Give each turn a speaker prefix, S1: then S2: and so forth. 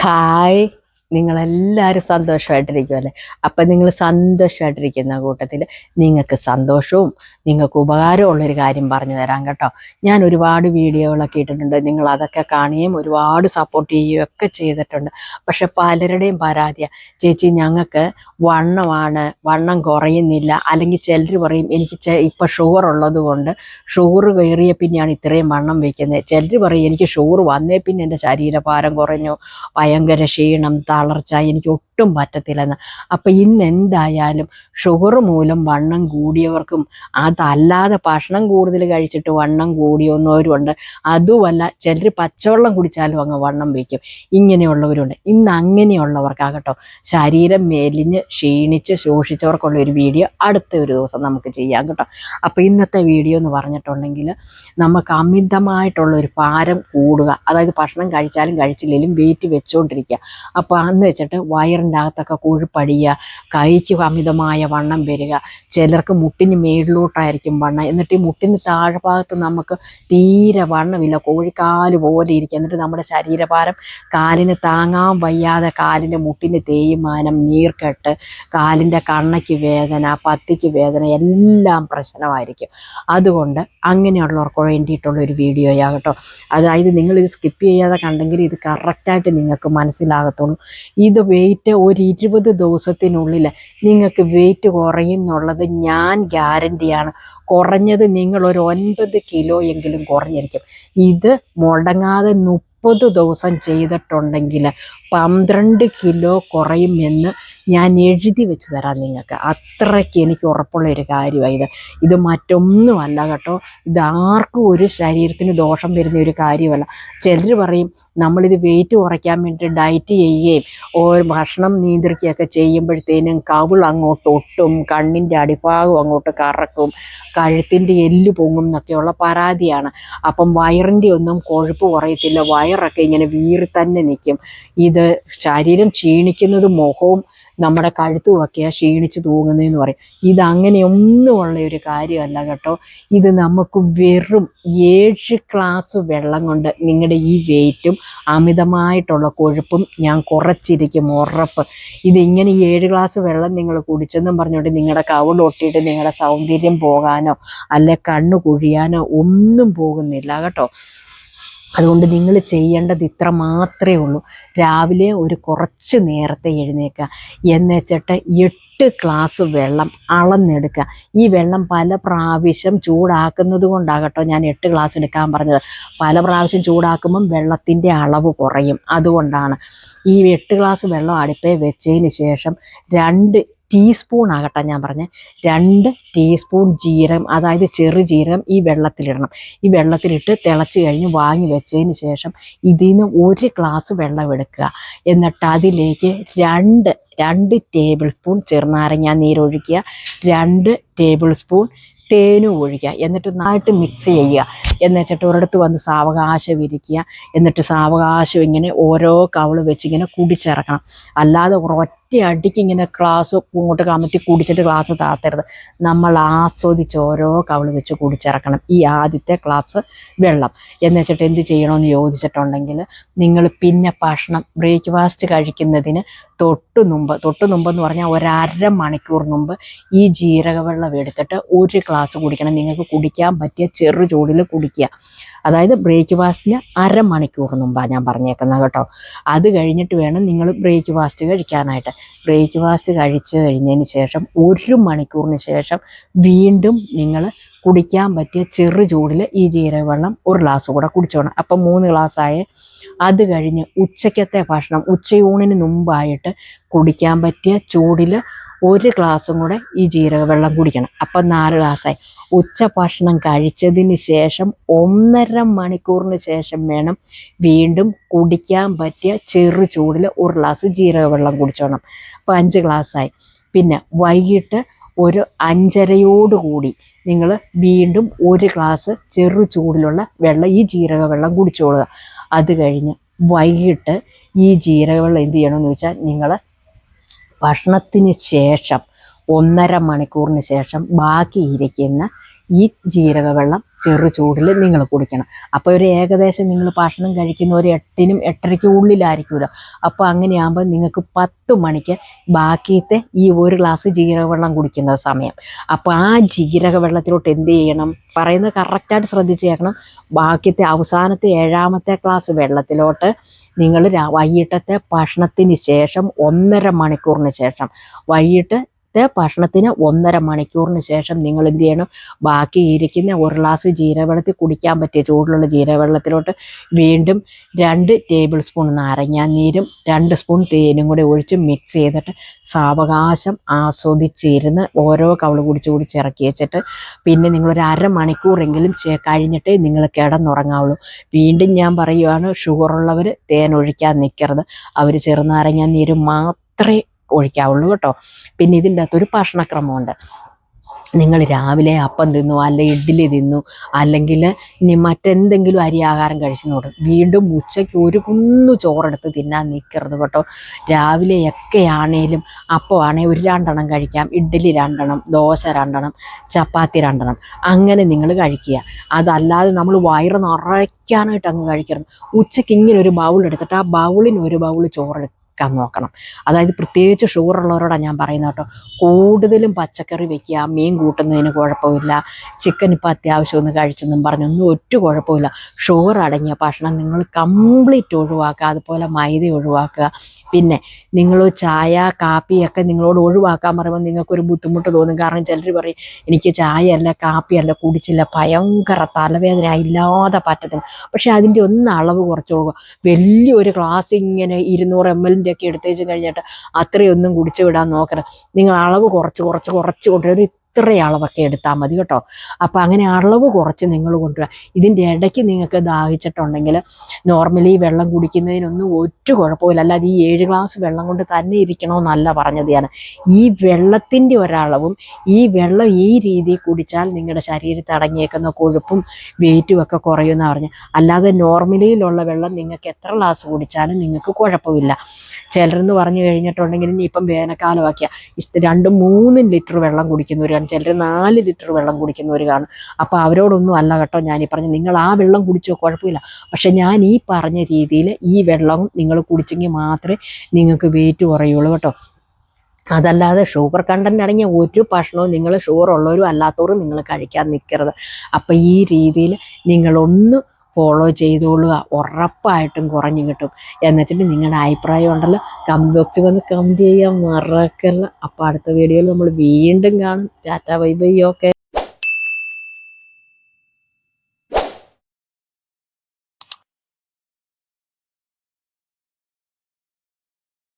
S1: 开。നിങ്ങളെല്ലാവരും സന്തോഷമായിട്ടിരിക്കുമല്ലേ അപ്പം നിങ്ങൾ സന്തോഷമായിട്ടിരിക്കുന്ന കൂട്ടത്തിൽ നിങ്ങൾക്ക് സന്തോഷവും നിങ്ങൾക്ക് ഉപകാരമുള്ളൊരു കാര്യം പറഞ്ഞു തരാം കേട്ടോ. ഞാൻ ഒരുപാട് വീഡിയോകളൊക്കെ ഇട്ടിട്ടുണ്ട്. നിങ്ങൾ അതൊക്കെ കാണുകയും ഒരുപാട് സപ്പോർട്ട് ചെയ്യുകയും ഒക്കെ ചെയ്തിട്ടുണ്ട്. പക്ഷെ പലരുടെയും പരാതിയാണ് ചേച്ചി ഞങ്ങൾക്ക് വണ്ണമാണ് വണ്ണം കുറയുന്നില്ല. അല്ലെങ്കിൽ ചിലർ പറയും എനിക്ക് ഇപ്പം ഷുഗർ ഉള്ളത് കൊണ്ട് ഷുഗർ കയറിയ പിന്നെയാണ് ഇത്രയും വണ്ണം വയ്ക്കുന്നത് ചിലർ പറയും എനിക്ക് ഷുഗർ വന്നേ പിന്നെ എന്റെ ശരീരഭാരം കുറഞ്ഞു ഭയങ്കര ക്ഷീണം തളർച്ച എനിക്ക് ഒട്ടും പറ്റത്തില്ലെന്ന്. അപ്പം ഇന്ന് എന്തായാലും ഷുഗർ മൂലം വണ്ണം കൂടിയവർക്കും അതല്ലാതെ ഭക്ഷണം കൂടുതൽ കഴിച്ചിട്ട് വണ്ണം കൂടിയൊന്നവരുണ്ട്. അതുമല്ല ചിലർ പച്ചവെള്ളം കുടിച്ചാലും അങ്ങ് വണ്ണം വയ്ക്കും. ഇങ്ങനെയുള്ളവരുണ്ട്. ഇന്ന് അങ്ങനെയുള്ളവർക്കാകട്ടോ ശരീരം മെലിഞ്ഞ് ക്ഷീണിച്ച് ശോഷിച്ചവർക്കുള്ള ഒരു വീഡിയോ അടുത്ത ഒരു ദിവസം നമുക്ക് ചെയ്യാം കേട്ടോ. അപ്പോൾ ഇന്നത്തെ വീഡിയോ എന്ന് പറഞ്ഞിട്ടുണ്ടെങ്കിൽ നമുക്ക് അമിതമായിട്ടുള്ള ഒരു ഭാരം കൂടുക. അതായത് ഭക്ഷണം കഴിച്ചാലും കഴിച്ചില്ലെങ്കിലും വെയിറ്റ് വെച്ചുകൊണ്ടിരിക്കുക അപ്പോൾ അന്ന് വെച്ചിട്ട് വയറിന്റെ അകത്തൊക്കെ കൊഴുപ്പടിയുക കഴിച്ചു അമിതമായ വണ്ണം വരിക. ചിലർക്ക് മുട്ടിന് മേളിലോട്ടായിരിക്കും വണ്ണം. എന്നിട്ട് ഈ മുട്ടിന് താഴെ ഭാഗത്ത് നമുക്ക് തീരെ വണ്ണമില്ല. കോഴിക്കാൽ പോലെ ഇരിക്കുക. എന്നിട്ട് നമ്മുടെ ശരീരഭാരം കാലിന് താങ്ങാൻ വയ്യാതെ കാലിന്റെ മുട്ടിന് തേയ്മാനം നീർക്കെട്ട് കാലിന്റെ കണ്ണയ്ക്ക് വേദന പത്തിക്ക് വേദന എല്ലാം പ്രശ്നമായിരിക്കും. അതുകൊണ്ട് അങ്ങനെയുള്ളവർക്ക് വേണ്ടിയിട്ടുള്ള ഒരു വീഡിയോയാ കേട്ടോ അതായത് നിങ്ങളിത് സ്കിപ്പ് ചെയ്യാതെ കണ്ടെങ്കിൽ ഇത് കറക്റ്റായിട്ട് നിങ്ങൾക്ക് മനസ്സിലാകത്തുള്ളൂ. ഇത് വെയിറ്റ് ഒരു ഇരുപത് ദിവസത്തിനുള്ളിൽ നിങ്ങൾക്ക് വെയിറ്റ് കുറയും എന്നുള്ളത് ഞാൻ ഗ്യാരന്റിയാണ് കുറഞ്ഞത് നിങ്ങളൊരു ഒൻപത് കിലോ എങ്കിലും കുറഞ്ഞിരിക്കും. ഇത് മുടങ്ങാതെ മുപ്പത് ദിവസം ചെയ്തിട്ടുണ്ടെങ്കിൽ പന്ത്രണ്ട് കിലോ കുറയുമെന്ന് ഞാൻ എഴുതി വെച്ച് തരാം നിങ്ങൾക്ക്. അത്രയ്ക്ക് എനിക്ക് ഉറപ്പുള്ള ഒരു കാര്യമാണ് ഇത്. ഇത് മറ്റൊന്നുമല്ല കേട്ടോ. ഇത് ആർക്കും ഒരു ശരീരത്തിന് ദോഷം വരുന്ന ഒരു കാര്യമല്ല. ചിലർ പറയും നമ്മളിത് വെയിറ്റ് കുറയ്ക്കാൻ വേണ്ടി ഡയറ്റ് ചെയ്യുകയും ഓരോ ഭക്ഷണം നിയന്ത്രിക്കുകയൊക്കെ ചെയ്യുമ്പോഴത്തേനും കവിൾ അങ്ങോട്ട് ഒട്ടും കണ്ണിന്റെ അടിഭാഗം അങ്ങോട്ട് കറക്കും കഴുത്തിന്റെ എല്ല് പൊങ്ങും എന്നൊക്കെയുള്ള പരാതിയാണ്. അപ്പം വയറിന്റെ ഒന്നും കൊഴുപ്പ് കുറയത്തില്ല. വയറൊക്കെ ഇങ്ങനെ വീറി തന്നെ നിൽക്കും ഇത് ശരീരം ക്ഷീണിക്കുന്നത് മുഖവും നമ്മുടെ കഴുത്തുമൊക്കെയാണ് ക്ഷീണിച്ച് തൂങ്ങുന്നതെന്ന് പറയും. ഇത് ഉള്ള ഒരു കാര്യമല്ല കേട്ടോ. ഇത് നമുക്ക് വെറും ഏഴ് ഗ്ലാസ് വെള്ളം കൊണ്ട് നിങ്ങളുടെ ഈ വെയിറ്റും അമിതമായിട്ടുള്ള കൊഴുപ്പും ഞാൻ കുറച്ചിരിക്കും ഉറപ്പ്. ഇതിങ്ങനെ ഏഴ് ഗ്ലാസ് വെള്ളം നിങ്ങൾ കുടിച്ചെന്നും പറഞ്ഞുകൊണ്ട് നിങ്ങളുടെ കവിളൊട്ടിയിട്ട് നിങ്ങളുടെ സൗന്ദര്യം പോകാനോ അല്ലെ കണ്ണു കുഴിയാനോ ഒന്നും പോകുന്നില്ല കേട്ടോ. അതുകൊണ്ട് നിങ്ങൾ ചെയ്യേണ്ടത് ഇത്ര മാത്രമേ ഉള്ളൂ. രാവിലെ ഒരു കുറച്ച് നേരത്തെ എഴുന്നേൽക്കുക എന്നുവെച്ചിട്ട് എട്ട് ഗ്ലാസ് വെള്ളം അളന്നെടുക്കുക. ഈ വെള്ളം പല പ്രാവശ്യം ചൂടാക്കുന്നത് കൊണ്ടാകട്ടോ ഞാൻ എട്ട് ഗ്ലാസ് എടുക്കാൻ പറഞ്ഞത്. പല പ്രാവശ്യം ചൂടാക്കുമ്പം വെള്ളത്തിന്റെ അളവ് കുറയും. അതുകൊണ്ടാണ്. ഈ എട്ട് ഗ്ലാസ് വെള്ളം അടുപ്പേ വെച്ചതിന് ശേഷം രണ്ട് ടീസ്പൂൺ ആകട്ടെ ഞാൻ പറഞ്ഞ. രണ്ട് ടീസ്പൂൺ ജീരകം അതായത് ചെറു ജീരകം ഈ വെള്ളത്തിലിടണം. ഈ വെള്ളത്തിലിട്ട് തിളച്ച് കഴിഞ്ഞ് വാങ്ങി വെച്ചതിന് ശേഷം ഇതിൽ നിന്ന് ഒരു ഗ്ലാസ് വെള്ളം എടുക്കുക എന്നിട്ട് അതിലേക്ക് രണ്ട് രണ്ട് ടേബിൾ സ്പൂൺ ചെറുനാരങ്ങ നീരൊഴിക്കുക രണ്ട് ടേബിൾ സ്പൂൺ തേനും ഒഴിക്കുക. എന്നിട്ട് നന്നായിട്ട് മിക്സ് ചെയ്യുക. എന്ന് വെച്ചിട്ട് ഒരിടത്ത് വന്ന് സാവകാശം ഇരിക്കുക എന്നിട്ട് സാവകാശം ഇങ്ങനെ ഓരോ കവൾ വെച്ച് ഇങ്ങനെ കുടിച്ചിറക്കണം. അല്ലാതെ ഒറ്റ അടിക്ക് ഇങ്ങനെ ഗ്ലാസ് ഇങ്ങോട്ട് കമത്തി കുടിച്ചിട്ട് ഗ്ലാസ് താത്തരുത്. നമ്മൾ ആസ്വദിച്ച് ഓരോ കവൾ വെച്ച് കുടിച്ചിറക്കണം. ഈ ആദ്യത്തെ ക്ലാസ് വെള്ളം. എന്ന് വെച്ചിട്ട് എന്ത് ചെയ്യണമെന്ന് ചോദിച്ചിട്ടുണ്ടെങ്കിൽ നിങ്ങൾ പിന്നെ ഭക്ഷണം ബ്രേക്ക്ഫാസ്റ്റ് കഴിക്കുന്നതിന് തൊട്ട് മുമ്പ് തൊട്ട് മുമ്പെന്ന് പറഞ്ഞാൽ ഒരര മണിക്കൂർ മുമ്പ് ഈ ജീരകവെള്ളം എടുത്തിട്ട് ഒരു ക്ലാസ് കുടിക്കണം. നിങ്ങൾക്ക് കുടിക്കാൻ പറ്റിയ ചെറു ചൂടിൽ കുടിക്കുക. അതായത് ബ്രേക്ക്ഫാസ്റ്റിന് അരമണിക്കൂർ മുമ്പാണ് ഞാൻ പറഞ്ഞേക്കുന്നത് കേട്ടോ. അത് കഴിഞ്ഞിട്ട് വേണം നിങ്ങൾ ബ്രേക്ക്ഫാസ്റ്റ് കഴിക്കാനായിട്ട്. ബ്രേക്ക്ഫാസ്റ്റ് കഴിച്ചു കഴിഞ്ഞതിന് ശേഷം ഒരു മണിക്കൂറിന് ശേഷം വീണ്ടും നിങ്ങൾ കുടിക്കാൻ പറ്റിയ ചെറു ചൂടിൽ ഈ ജീരകവെള്ളം ഒരു ഗ്ലാസ് കൂടെ കുടിച്ചോണം. അപ്പം മൂന്ന് ഗ്ലാസ്സായ അത് കഴിഞ്ഞ് ഉച്ചയ്ക്കത്തെ ഭക്ഷണം ഉച്ചയൂണിന് മുമ്പായിട്ട് കുടിക്കാൻ പറ്റിയ ചൂടിൽ ഒരു ഗ്ലാസും കൂടെ ഈ ജീരക വെള്ളം കുടിക്കണം. അപ്പം നാല് ഗ്ലാസ്സായി ഉച്ച ഭക്ഷണം കഴിച്ചതിന് ശേഷം ഒന്നര മണിക്കൂറിന് ശേഷം വേണം വീണ്ടും കുടിക്കാൻ പറ്റിയ ചെറു ചൂടിൽ ഒരു ഗ്ലാസ് ജീരക വെള്ളം കുടിച്ചോണം. അപ്പോൾ അഞ്ച് ഗ്ലാസ്സായി പിന്നെ വൈകിട്ട് ഒരു അഞ്ചരയോടുകൂടി നിങ്ങൾ വീണ്ടും ഒരു ഗ്ലാസ് ചെറു ചൂടിലുള്ള വെള്ളം ഈ ജീരക വെള്ളം കുടിച്ചോളുക. അത് കഴിഞ്ഞ് വൈകിട്ട് ഈ ജീരക വെള്ളം എന്ത് ചെയ്യണമെന്ന് വെച്ചാൽ നിങ്ങൾ ഭക്ഷണത്തിന് ശേഷം ഒന്നര മണിക്കൂറിന് ശേഷം ബാക്കി ഇരിക്കുന്ന ഈ ജീരക വെള്ളം ചെറു ചൂടിൽ നിങ്ങൾ കുടിക്കണം. അപ്പോൾ ഒരു ഏകദേശം നിങ്ങൾ ഭക്ഷണം കഴിക്കുന്ന ഒരു എട്ടിനും എട്ടരയ്ക്കും ഉള്ളിലായിരിക്കുമല്ലോ. അപ്പോൾ അങ്ങനെയാകുമ്പോൾ നിങ്ങൾക്ക് പത്ത് മണിക്ക് ബാക്കിയത്തെ ഈ ഒരു ഗ്ലാസ് ജീരക വെള്ളം കുടിക്കുന്ന സമയം. അപ്പോൾ ആ ജീരക വെള്ളത്തിലോട്ട് എന്ത് ചെയ്യണം? പറയുന്നത് കറക്റ്റായിട്ട് ശ്രദ്ധിച്ച് കേൾക്കണം. ബാക്കിയത്തെ അവസാനത്തെ ഏഴാമത്തെ ക്ലാസ് വെള്ളത്തിലോട്ട് നിങ്ങൾ വൈകിട്ടത്തെ ഭക്ഷണത്തിന് ശേഷം ഒന്നര മണിക്കൂറിന് ശേഷം വൈകിട്ട് ത്തെ ഭക്ഷണത്തിന് ഒന്നര മണിക്കൂറിന് ശേഷം നിങ്ങൾ എന്ത് ചെയ്യണം? ബാക്കി ഇരിക്കുന്ന ഒരു ഗ്ലാസ് ജീരവെള്ളത്തിൽ കുടിക്കാൻ പറ്റിയ ചൂടുള്ള ജീരവെള്ളത്തിലോട്ട് വീണ്ടും രണ്ട് ടേബിൾ സ്പൂൺ നാരങ്ങാനീരും രണ്ട് സ്പൂൺ തേനും കൂടി ഒഴിച്ച് മിക്സ് ചെയ്തിട്ട് സാവകാശം ആസ്വദിച്ചിരുന്ന് ഓരോ കവൾ കുടിച്ച് കുടിച്ച് ഇറക്കി വെച്ചിട്ട് പിന്നെ നിങ്ങളൊരു അരമണിക്കൂറെങ്കിലും കഴിഞ്ഞിട്ടേ നിങ്ങൾ കിടന്നുറങ്ങാവുള്ളൂ. വീണ്ടും ഞാൻ പറയുവാണ് ഷുഗറുള്ളവർ തേൻ ഒഴിക്കാൻ നിൽക്കരുത് അവർ ചെറുനാരങ്ങ നീര് മാത്രമേ ഒഴിക്കാവുള്ളൂ കേട്ടോ. പിന്നെ ഇതിന്റെ അകത്തൊരു ഭക്ഷണക്രമമുണ്ട്. നിങ്ങൾ രാവിലെ അപ്പം തിന്നു അല്ലെങ്കിൽ ഇഡ്ഡലി തിന്നു അല്ലെങ്കിൽ ഇനി മറ്റെന്തെങ്കിലും ആഹാരം കഴിച്ചു വീണ്ടും ഉച്ചയ്ക്ക് ഒരു കുന്നു ചോറെടുത്ത് തിന്നാൻ നിൽക്കരുത് കേട്ടോ. രാവിലെയൊക്കെ ആണേലും അപ്പമാണെങ്കിൽ ഒരു രണ്ടെണ്ണം കഴിക്കാം. ഇഡ്ഡലി രണ്ടെണ്ണം ദോശ രണ്ടെണ്ണം ചപ്പാത്തി രണ്ടെണ്ണം. അങ്ങനെ നിങ്ങൾ കഴിക്കുക. അതല്ലാതെ നമ്മൾ വയറ് നിറയ്ക്കാനായിട്ട് അങ്ങ് കഴിക്കരുത്. ഉച്ചയ്ക്ക് ഇങ്ങനെ ഒരു ബൗൾ എടുത്തിട്ട് ആ ബൗളിന് ഒരു ബൗൾ ചോറെടുക്കാൻ നോക്കണം. അതായത് പ്രത്യേകിച്ച് ഷുഗർ ഉള്ളവരോടാണ് ഞാൻ പറയുന്നത് കേട്ടോ. കൂടുതലും പച്ചക്കറി വെക്കുക മീൻ കൂട്ടുന്നതിന് കുഴപ്പമില്ല ചിക്കൻ ഇപ്പം അത്യാവശ്യം ഒന്ന് കഴിച്ചെന്നും പറഞ്ഞൊന്നും ഒറ്റ കുഴപ്പമില്ല. ഷുഗർ അടങ്ങിയ ഭക്ഷണം നിങ്ങൾ കംപ്ലീറ്റ് ഒഴിവാക്കുക അതുപോലെ മൈദ ഒഴിവാക്കുക. പിന്നെ നിങ്ങൾ ചായ കാപ്പിയൊക്കെ നിങ്ങളോട് ഒഴിവാക്കാൻ പറയുമ്പോൾ നിങ്ങൾക്കൊരു ബുദ്ധിമുട്ട് തോന്നും. കാരണം ചിലർ പറയും എനിക്ക് ചായ ചായയല്ല കാപ്പിയല്ല കുടിച്ചില്ല. ഭയങ്കര തലവേദന ഇല്ലാതെ പറ്റത്തില്ല. പക്ഷേ അതിന്റെ ഒന്ന് അളവ് കുറച്ചോളുക വലിയൊരു ഗ്ലാസ് ഇങ്ങനെ ഇരുന്നൂറ് എം എല്ലിന്റെ ഒക്കെ എടുത്തേച്ച് കഴിഞ്ഞിട്ട് അത്രയൊന്നും കുടിച്ചു വിടാൻ നോക്കണം നിങ്ങൾ അളവ് കുറച്ച് കുറച്ച് കുറച്ച് കൊണ്ടുവരും ഇത്ര അളവൊക്കെ എടുത്താൽ മതി കേട്ടോ. അപ്പോൾ അങ്ങനെ അളവ് കുറച്ച് നിങ്ങൾ കൊണ്ടുവരാം. ഇതിന്റെ ഇടയ്ക്ക് നിങ്ങൾക്ക് ദാഹിച്ചിട്ടുണ്ടെങ്കിൽ നോർമലി വെള്ളം കുടിക്കുന്നതിനൊന്നും ഒറ്റ കുഴപ്പമില്ല അല്ലാതെ ഈ ഏഴ് ഗ്ലാസ് വെള്ളം കൊണ്ട് തന്നെ ഇരിക്കണമെന്നല്ല പറഞ്ഞത് ഞാൻ. ഈ വെള്ളത്തിന്റെ ഒരളവും ഈ വെള്ളം ഈ രീതിയിൽ കുടിച്ചാൽ നിങ്ങളുടെ ശരീരത്തിൽ അടങ്ങിയേക്കുന്ന കൊഴുപ്പും വെയിറ്റും ഒക്കെ കുറയുമെന്ന് പറഞ്ഞ് അല്ലാതെ നോർമലിയിലുള്ള വെള്ളം നിങ്ങൾക്ക് എത്ര ഗ്ലാസ് കുടിച്ചാലും നിങ്ങൾക്ക് കുഴപ്പമില്ല. ചിലരെന്ന് പറഞ്ഞു കഴിഞ്ഞിട്ടുണ്ടെങ്കിൽ ഇനി ഇപ്പം വേനൽക്കാലമാക്കിയ രണ്ടും മൂന്നും ലിറ്റർ വെള്ളം കുടിക്കുന്നവർ കാണും ചിലർ നാല് ലിറ്റർ വെള്ളം കുടിക്കുന്നവർ കാണും. അപ്പോൾ അവരോടൊന്നും അല്ല കേട്ടോ ഞാൻ ഈ പറഞ്ഞ് നിങ്ങൾ ആ വെള്ളം കുടിച്ചോ കുഴപ്പമില്ല. പക്ഷെ ഞാൻ ഈ പറഞ്ഞ രീതിയിൽ ഈ വെള്ളം നിങ്ങൾ കുടിച്ചെങ്കിൽ മാത്രമേ നിങ്ങൾക്ക് വെയിറ്റ് കുറയുള്ളൂ കേട്ടോ. അതല്ലാതെ ഷുഗർ കണ്ടന്റ് അടങ്ങിയ ഒരു ഭക്ഷണവും നിങ്ങൾ ഷുഗർ ഉള്ളവരും അല്ലാത്തവരും നിങ്ങൾ കഴിക്കാൻ നിൽക്കരുത്. അപ്പം ഈ രീതിയിൽ നിങ്ങളൊന്ന് ഫോളോ ചെയ്തോളുക. ഉറപ്പായിട്ടും കുറഞ്ഞു കിട്ടും. എന്നുവെച്ചിട്ട് നിങ്ങളുടെ അഭിപ്രായം ഉണ്ടല്ലോ കമന്റ് ബോക്സിൽ വന്ന് കമന്റ് ചെയ്യാൻ മറക്കല്ല അപ്പോൾ അടുത്ത വീഡിയോയിൽ നമ്മൾ വീണ്ടും കാണും. Tata bye bye okay